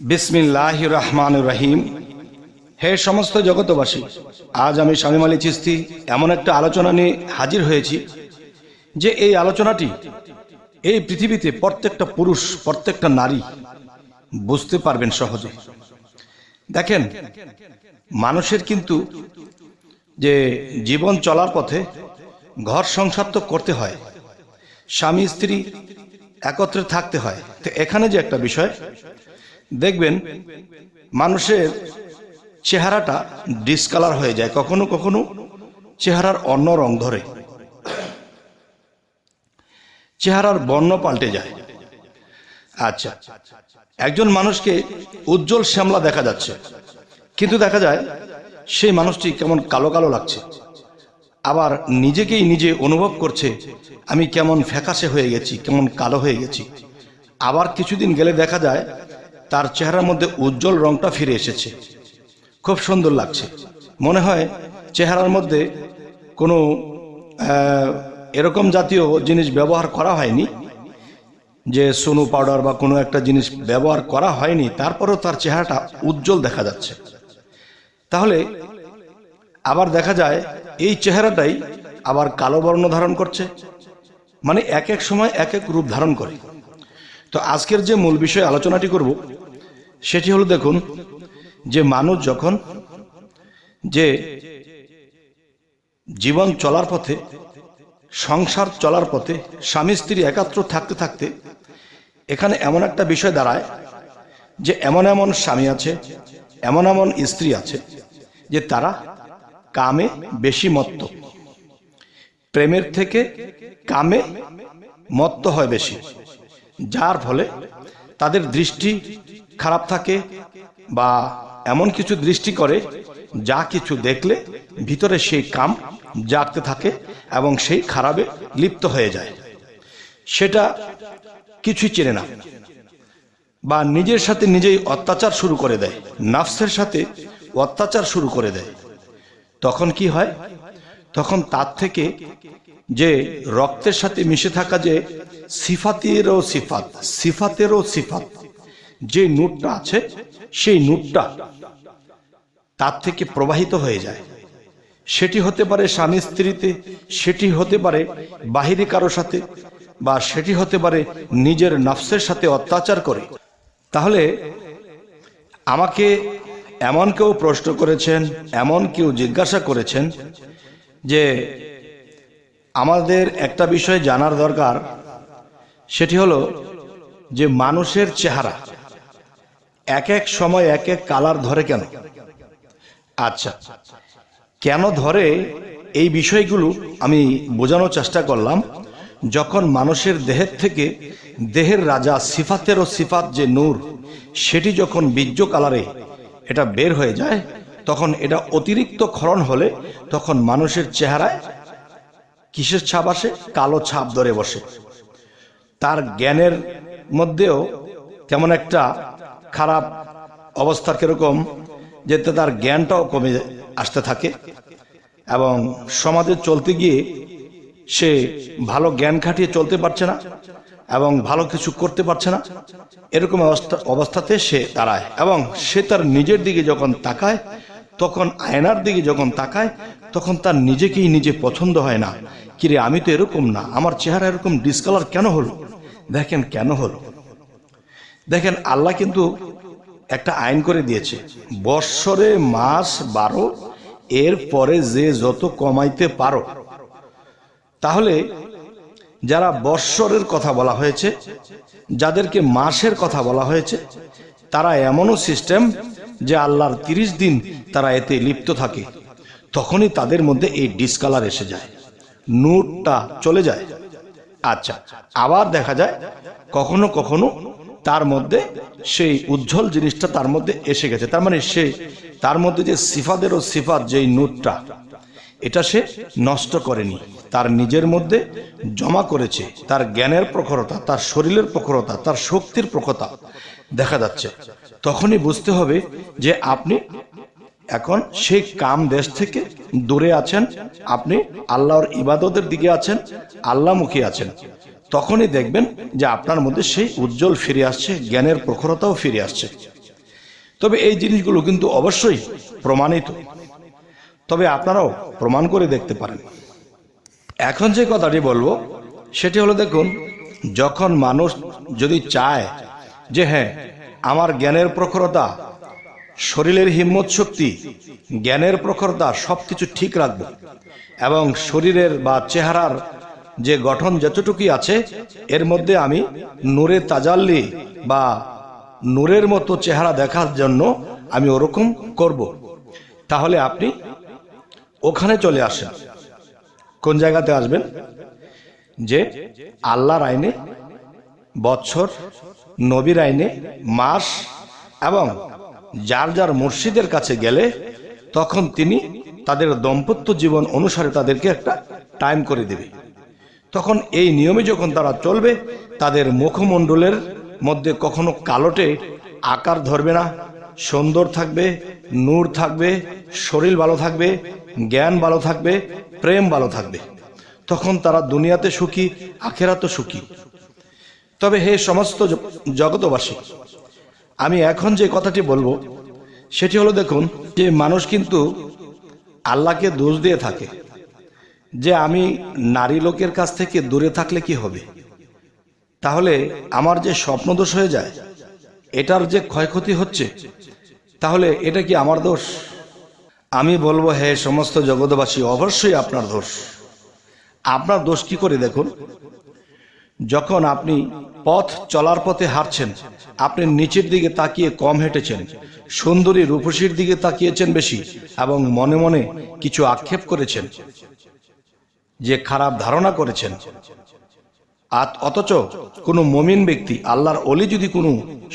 বিসমিল্লাহ রহমান রহিম। হে সমস্ত জগতবাসী আজ আমি স্বামী আলী চিস্তি এমন একটা আলোচনা নিয়ে হাজির হয়েছি যে এই আলোচনাটি এই পৃথিবীতে প্রত্যেকটা পুরুষ, প্রত্যেকটা নারী বুঝতে পারবেন সহজে। দেখেন, মানুষের কিন্তু যে জীবন চলার পথে ঘর সংসার তো করতে হয়, স্বামী স্ত্রী একত্রে থাকতে হয়। তো এখানে যে একটা বিষয় দেখবেন, মানুষের চেহারাটা ডিসকালার হয়ে যায়। কখনো কখনো চেহারার অন্য রং ধরে। চেহারার বর্ণ পাল্টে যায়। আচ্ছা একজন মানুষকে উজ্জ্বল শ্যামলা দেখা যাচ্ছে। কিন্তু দেখা যায়, সেই মানুষটি কেমন কালো কালো লাগছে। আবার নিজেকেই নিজে অনুভব করছে, আমি কেমন ফ্যাকাশে হয়ে গেছি, কেমন কালো হয়ে গেছি। আবার কিছুদিন গেলে দেখা যায় তার চেহারার মধ্যে উজ্জ্বল রংটা ফিরে এসেছে। খুব সুন্দর লাগছে। মনে হয় চেহারার মধ্যে কোনো এরকম জাতীয় জিনিস ব্যবহার করা হয়নি, যে সোনু পাউডার বা কোনো একটা জিনিস ব্যবহার করা হয়নি, তারপরেও তার চেহারাটা উজ্জ্বল দেখা যাচ্ছে। তাহলে আবার দেখা যায় এই চেহারাটাই আবার কালো বর্ণ ধারণ করছে মানে এক এক সময় এক এক রূপ ধারণ করে। তো আজকের যে মূল বিষয়ে আলোচনাটি করব, সেটি হলো দেখুন যে মানুষ যখন যে জীবন চলার পথে, সংসার চলার পথে, স্বামী স্ত্রী একাত্র থাকতে থাকতে এখানে এমন একটা বিষয় দাঁড়ায় যে এমন এমন স্বামী আছে, এমন এমন স্ত্রী আছে যে তারা কামে বেশি মত্ত। প্রেমের থেকে কামে মত্ত হয় বেশি। যার ফলে তাদের দৃষ্টি খারাপ থাকে বা এমন কিছু দৃষ্টি করে যা কিছু দেখলে ভিতরে সেই কাম জাগতে থাকে এবং সেই খারাপে লিপ্ত হয়ে যায়। সেটা কিছুই চেনে না বা নিজের সাথে নিজেই অত্যাচার শুরু করে দেয়, নাফসের সাথে অত্যাচার শুরু করে দেয়। তখন কি হয়? তখন তার থেকে যে রক্তের সাথে মিশে থাকা যে সিফাতেরও সিফাত সিফাতেরও সিফাত, যে নূরটা আছে সেই নূরটা তার থেকে প্রবাহিত হয়ে যায়। সেটি হতে পারে স্বামী স্ত্রীতে, সেটি হতে পারে বাহিরে কারও সাথে, বা সেটি হতে পারে নিজের নফসের সাথে অত্যাচার করে। তাহলে আমাকে এমন কেউ প্রশ্ন করেছেন, এমন কেউ জিজ্ঞাসা করেছেন যে আমাদের একটা বিষয় জানার দরকার, সেটি হলো যে মানুষের চেহারা এক এক সময় এক এক কালার ধরে কেন? আচ্ছা কেন ধরে এই বিষয়গুলো আমি বোঝানোর চেষ্টা করলাম। যখন মানুষের দেহের থেকে দেহের রাজা সিফাতেরও সিফাত যে নূর, সেটি যখন বীর্য কালারে এটা বের হয়ে যায়, তখন এটা অতিরিক্ত ক্ষরণ হলে তখন মানুষের চেহারায় কিসের ছাপ আসে? কালো ছাপ ধরে বসে। তার জ্ঞানের মধ্যেও কেমন একটা খারাপ অবস্থা কীরকম যে তার জ্ঞানটাও কমে আসতে থাকে এবং সমাজে চলতে গিয়ে সে ভালো জ্ঞান খাটিয়ে চলতে পারছে না এবং ভালো কিছু করতে পারছে না। এরকম অবস্থা অবস্থাতে সে দাঁড়ায় এবং সে তার নিজের দিকে যখন তাকায়, তখন আয়নার দিকে যখন তাকায় তখন তার নিজেকেই নিজে পছন্দ হয় না। কিরে, আমি তো এরকম না। আমার চেহারা এরকম ডিসকালার কেন হলো? দেখেন কেন হলো? দেখেন, আল্লাহ কিন্তু একটা আইন করে দিয়েছে। বৎসরে মাস বারো, এর পরে যে যত কমাইতে পারো। তাহলে যারা বৎসরের কথা বলা হয়েছে, যাদেরকে মাসের কথা বলা হয়েছে, তারা এমনও সিস্টেম যে আল্লাহর তিরিশ দিন তারা এতে লিপ্ত থাকে। তখনই তাদের মধ্যে এই ডিসকালার এসে যায়। নূরটা চলে যায়। আচ্ছা আবার দেখা যায় কখনো কখনো তার মধ্যে সেই উজ্জ্বল জিনিসটা তার মধ্যে এসে গেছে। তার মানে সে, তার মধ্যে যে সিফাদেরও সিফাত যেই নূরটা এটা সে নষ্ট করেনি। তার নিজের মধ্যে জমা করেছে। তার জ্ঞানের প্রখরতা, তার শরীরের প্রখরতা, তার শক্তির প্রখরতা দেখা যাচ্ছে। তখনই বুঝতে হবে যে আপনি এখন সেই কাম দেশ থেকে দূরে আছেন আপনি, আল্লাহর ইবাদতের দিকে আছেন, আল্লাহমুখী আছেন। তখনই দেখবেন যে আপনার মধ্যে সেই উজ্জ্বল ফিরে আসছে, জ্ঞানের প্রখরতাও ফিরে আসছে। তবে এই জিনিসগুলো কিন্তু অবশ্যই প্রমাণিত। তবে আপনারাও প্রমাণ করে দেখতে পারেন। এখন যে কথাটি বলব, সেটি হলো দেখুন, যখন মানুষ যদি চায় যে হ্যাঁ আমার জ্ঞানের প্রখরতা শরীরের হিম্মত শক্তি, জ্ঞানের প্রখরতা সব কিছু ঠিক রাখব। এবং শরীরের বা চেহারার যে গঠন যতটুকুই আছে, এর মধ্যে আমি নূরের তাজাল্লি বা নূরের মতো চেহারা দেখার জন্য আমি ওরকম করব। তাহলে আপনি ওখানে চলে আসেন। কোন জায়গাতে আসবেন? যে আল্লাহর আইনে বৎসর নবীর আইনে, মাস এবং যার যার মুর্শিদের কাছে গেলে তখন তিনি তাদের দম্পত্য জীবন অনুসারে তাদেরকে একটা টাইম করে দেবে। তখন এই নিয়মে যখন তারা চলবে, তাদের মুখমণ্ডলের মধ্যে কখনো কালোটে আকার ধরবে না, সুন্দর থাকবে, নূর থাকবে, শরীর ভালো থাকবে, জ্ঞান ভালো থাকবে, প্রেম ভালো থাকবে। তখন তারা দুনিয়াতে সুখী আখেরাতে সুখী। তবে হে সমস্ত জগতবাসী আমি এখন যে কথাটি বলব, সেটি হলো দেখুন, যে মানুষ কিন্তু আল্লাহকে দোষ দিয়ে থাকে। যে আমি নারী লোকের কাছ থেকে দূরে থাকলে কি হবে? তাহলে আমার যে স্বপ্নদোষ হয়ে যায়, এটার যে ক্ষয়ক্ষতি হচ্ছে, তাহলে এটা কি আমার দোষ? আমি বলব, হে সমস্ত জগতবাসী অবশ্যই আপনার দোষ। আপনার দোষ কি করে দেখুন? যখন আপনি পথ চলার পথে হাঁটছেন, আপনি নিচের দিকে তাকিয়ে কম হেঁটেছেন, সুন্দরী রূপসীর দিকে তাকিয়েছেন বেশি এবং মনে মনে কিছু আক্ষেপ করেছেন যে খারাপ ধারণা করেছেন। আর অথচ কোনো মমিন ব্যক্তি আল্লাহর অলি যদি কোনো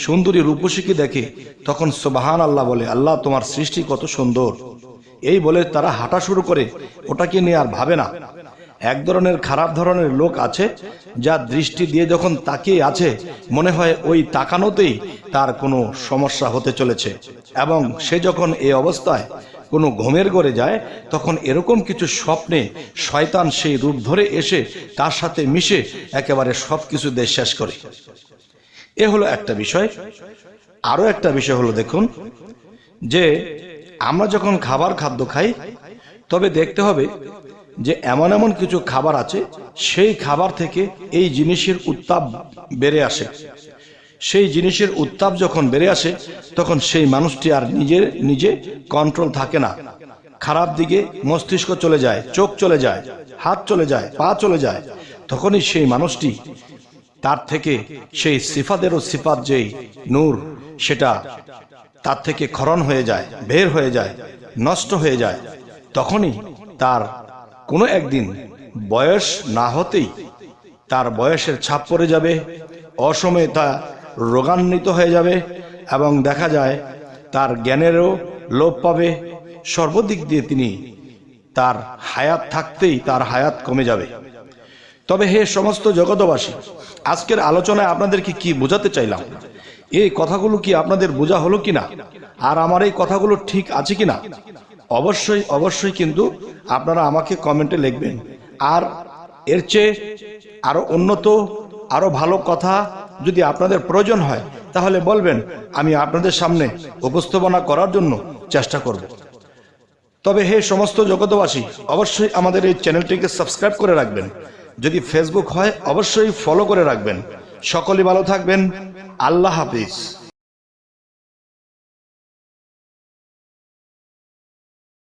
সুন্দরী রূপসীকে দেখে, তখন সোবাহান আল্লাহ বলে, আল্লাহ তোমার সৃষ্টি কত সুন্দর। এই বলে তারা হাঁটা শুরু করে, ওটাকে নিয়ে আর ভাবে না। এক ধরনের খারাপ ধরনের লোক আছে, যা দৃষ্টি দিয়ে যখন তাকিয়ে আছে, মনে হয় ওই তাকানোতেই তার কোনো সমস্যা হতে চলেছে। এবং সে যখন এই অবস্থায় কোনো ঘুমের ঘরে যায়, তখন এরকম কিছু স্বপ্নে শয়তান সেই রূপ ধরে এসে তার সাথে মিশে একেবারে সব কিছু দেশ শেষ করে। এ হলো একটা বিষয়। আরও একটা বিষয় হলো দেখুন, যে আমরা যখন খাবার খাদ্য খাই, তবে দেখতে হবে যে এমন এমন কিছু খাবার আছে, সেই খাবার থেকে এই জিনিসের উত্তাপ বেড়ে আসে। সেই জিনিসের উত্তাপ যখন বেড়ে আসে, তখন সেই মানুষটি আর নিজের, নিজে কন্ট্রোল থাকে না। খারাপ দিকে মস্তিষ্ক চলে যায়, চোখ চলে যায়, হাত চলে যায়, পা চলে যায়। তখনই সেই মানুষটি তার থেকে সেই সিফাদেরও সিফাত যেই নূর, সেটা তার থেকে ক্ষরণ হয়ে যায়, বের হয়ে যায়, নষ্ট হয়ে যায়। তখনই তার কোনো একদিন বয়স না হতেই তার বয়সের ছাপ পড়ে যাবে, অসময়ে তা রোগান্বিত হয়ে যাবে এবং দেখা যায় তার জ্ঞানেরও লোপ পাবে। সর্বদিক দিয়ে তিনি তার হায়াত থাকতেই তার হায়াত কমে যাবে। তবে হে সমস্ত জগতবাসী আজকের আলোচনায় আপনাদেরকে কি বোঝাতে চাইলাম? এই কথাগুলো কি আপনাদের বোঝা হলো কিনা? আর আমার এই কথাগুলো ঠিক আছে কিনা? অবশ্যই অবশ্যই কিন্তু আপনারা আমাকে কমেন্টে লিখবেন। আর এর চেয়ে আরও উন্নত, আরও ভালো কথা যদি আপনাদের প্রয়োজন হয়, তাহলে বলবেন, আমি আপনাদের সামনে উপস্থাপনা করার জন্য চেষ্টা করব। তবে হে সমস্ত জগতবাসী অবশ্যই আমাদের এই চ্যানেলটিকে সাবস্ক্রাইব করে রাখবেন। যদি ফেসবুক হয়, অবশ্যই ফলো করে রাখবেন। সকলে ভালো থাকবেন। আল্লাহ হাফিজ।